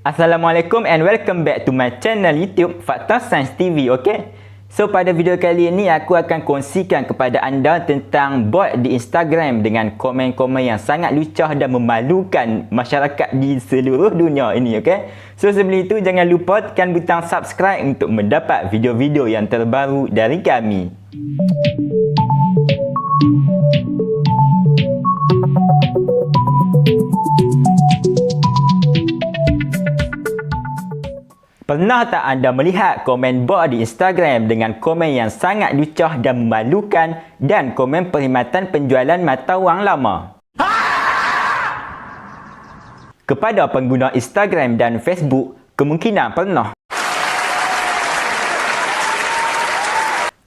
Assalamualaikum and welcome back to my channel YouTube Fakta Science TV, okay? So pada video kali ini aku akan kongsikan kepada anda tentang bot di Instagram dengan komen-komen yang sangat lucah dan memalukan masyarakat di seluruh dunia ini, okay? So sebelum itu jangan lupa tekan butang subscribe untuk mendapat video-video yang terbaru dari kami. Pernah tak anda melihat komen bot di Instagram dengan komen yang sangat lucah dan memalukan dan komen perkhidmatan penjualan mata wang lama? Kepada pengguna Instagram dan Facebook, kemungkinan pernah.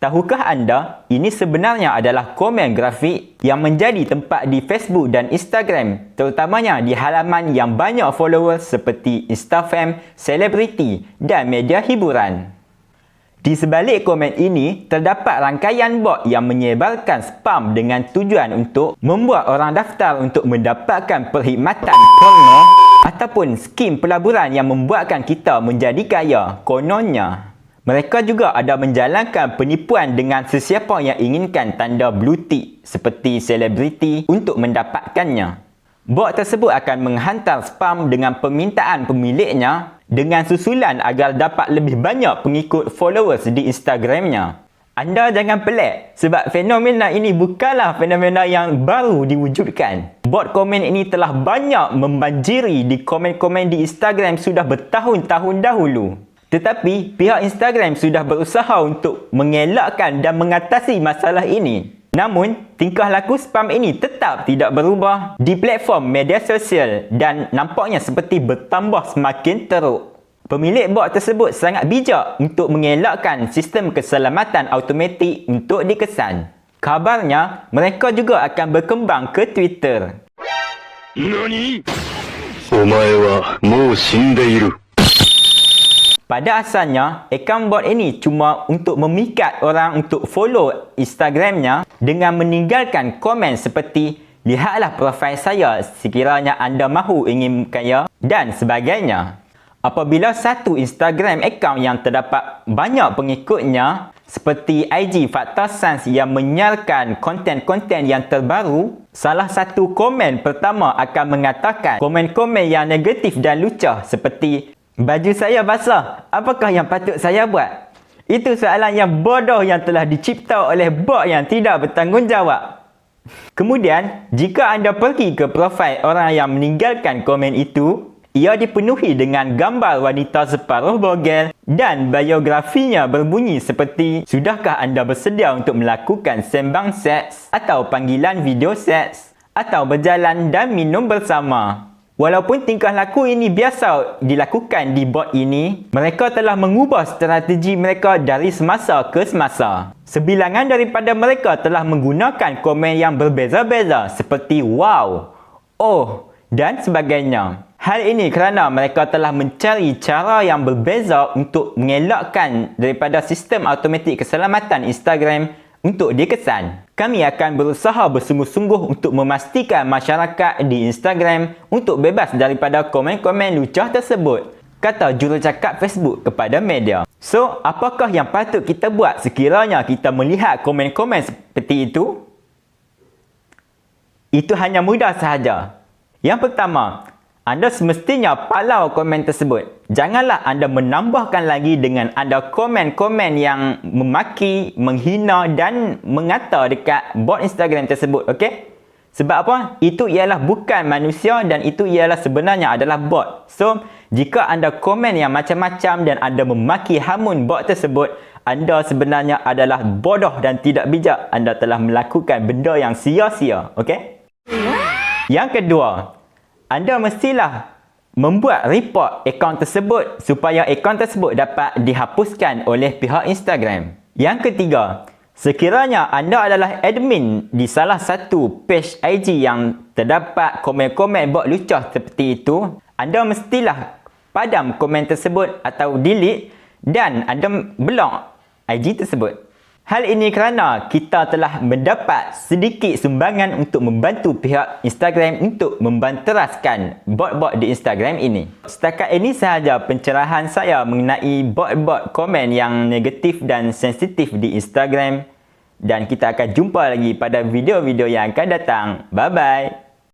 Tahukah anda, ini sebenarnya adalah komen grafik yang menjadi tempat di Facebook dan Instagram, terutamanya di halaman yang banyak followers seperti Instagram, selebriti dan media hiburan. Di sebalik komen ini, terdapat rangkaian bot yang menyebarkan spam dengan tujuan untuk membuat orang daftar untuk mendapatkan perkhidmatan porno ataupun skim pelaburan yang membuatkan kita menjadi kaya, kononnya. Mereka juga ada menjalankan penipuan dengan sesiapa yang inginkan tanda blue tick seperti selebriti untuk mendapatkannya. Bot tersebut akan menghantar spam dengan permintaan pemiliknya dengan susulan agar dapat lebih banyak pengikut followers di Instagramnya. Anda jangan pelik sebab fenomena ini bukanlah fenomena yang baru diwujudkan. Bot komen ini telah banyak membanjiri di komen-komen di Instagram sudah bertahun-tahun dahulu. Tetapi pihak Instagram sudah berusaha untuk mengelakkan dan mengatasi masalah ini. Namun, tingkah laku spam ini tetap tidak berubah di platform media sosial dan nampaknya seperti bertambah semakin teruk. Pemilik bot tersebut sangat bijak untuk mengelakkan sistem keselamatan automatik untuk dikesan. Kabarnya, mereka juga akan berkembang ke Twitter. Nani? Omae wa mou shindeiru. Pada asalnya, akaun bot ini cuma untuk memikat orang untuk follow Instagramnya dengan meninggalkan komen seperti Lihatlah profil saya sekiranya anda mahu ingin kaya dan sebagainya. Apabila satu Instagram akaun yang terdapat banyak pengikutnya seperti IG Fakta Science yang menyiarkan konten-konten yang terbaru, salah satu komen pertama akan mengatakan komen-komen yang negatif dan lucah seperti Baju saya basah. Apakah yang patut saya buat? Itu soalan yang bodoh yang telah dicipta oleh bot yang tidak bertanggungjawab. Kemudian, jika anda pergi ke profil orang yang meninggalkan komen itu, ia dipenuhi dengan gambar wanita separuh bogel dan biografinya berbunyi seperti Sudahkah anda bersedia untuk melakukan sembang seks atau panggilan video seks atau berjalan dan minum bersama? Walaupun tingkah laku ini biasa dilakukan di bot ini, mereka telah mengubah strategi mereka dari semasa ke semasa. Sebilangan daripada mereka telah menggunakan komen yang berbeza-beza seperti wow, oh dan sebagainya. Hal ini kerana mereka telah mencari cara yang berbeza untuk mengelakkan daripada sistem automatik keselamatan Instagram untuk dikesan. Kami akan berusaha bersungguh-sungguh untuk memastikan masyarakat di Instagram untuk bebas daripada komen-komen lucah tersebut, kata jurucakap Facebook kepada media. So, apakah yang patut kita buat sekiranya kita melihat komen-komen seperti itu? Itu hanya mudah sahaja. Yang pertama, anda semestinya palau komen tersebut. Janganlah anda menambahkan lagi dengan anda komen-komen yang memaki, menghina dan mengata dekat bot Instagram tersebut. Okay? Sebab apa? Itu ialah bukan manusia dan itu ialah sebenarnya adalah bot. So, jika anda komen yang macam-macam dan anda memaki hamun bot tersebut, anda sebenarnya adalah bodoh dan tidak bijak. Anda telah melakukan benda yang sia-sia. Okay? Yang kedua, anda mestilah membuat report akaun tersebut supaya akaun tersebut dapat dihapuskan oleh pihak Instagram. Yang ketiga, sekiranya anda adalah admin di salah satu page IG yang terdapat komen-komen bot lucah seperti itu, anda mestilah padam komen tersebut atau delete dan anda block IG tersebut. Hal ini kerana kita telah mendapat sedikit sumbangan untuk membantu pihak Instagram untuk membanteraskan bot-bot di Instagram ini. Setakat ini sahaja pencerahan saya mengenai bot-bot komen yang negatif dan sensitif di Instagram dan kita akan jumpa lagi pada video-video yang akan datang. Bye-bye.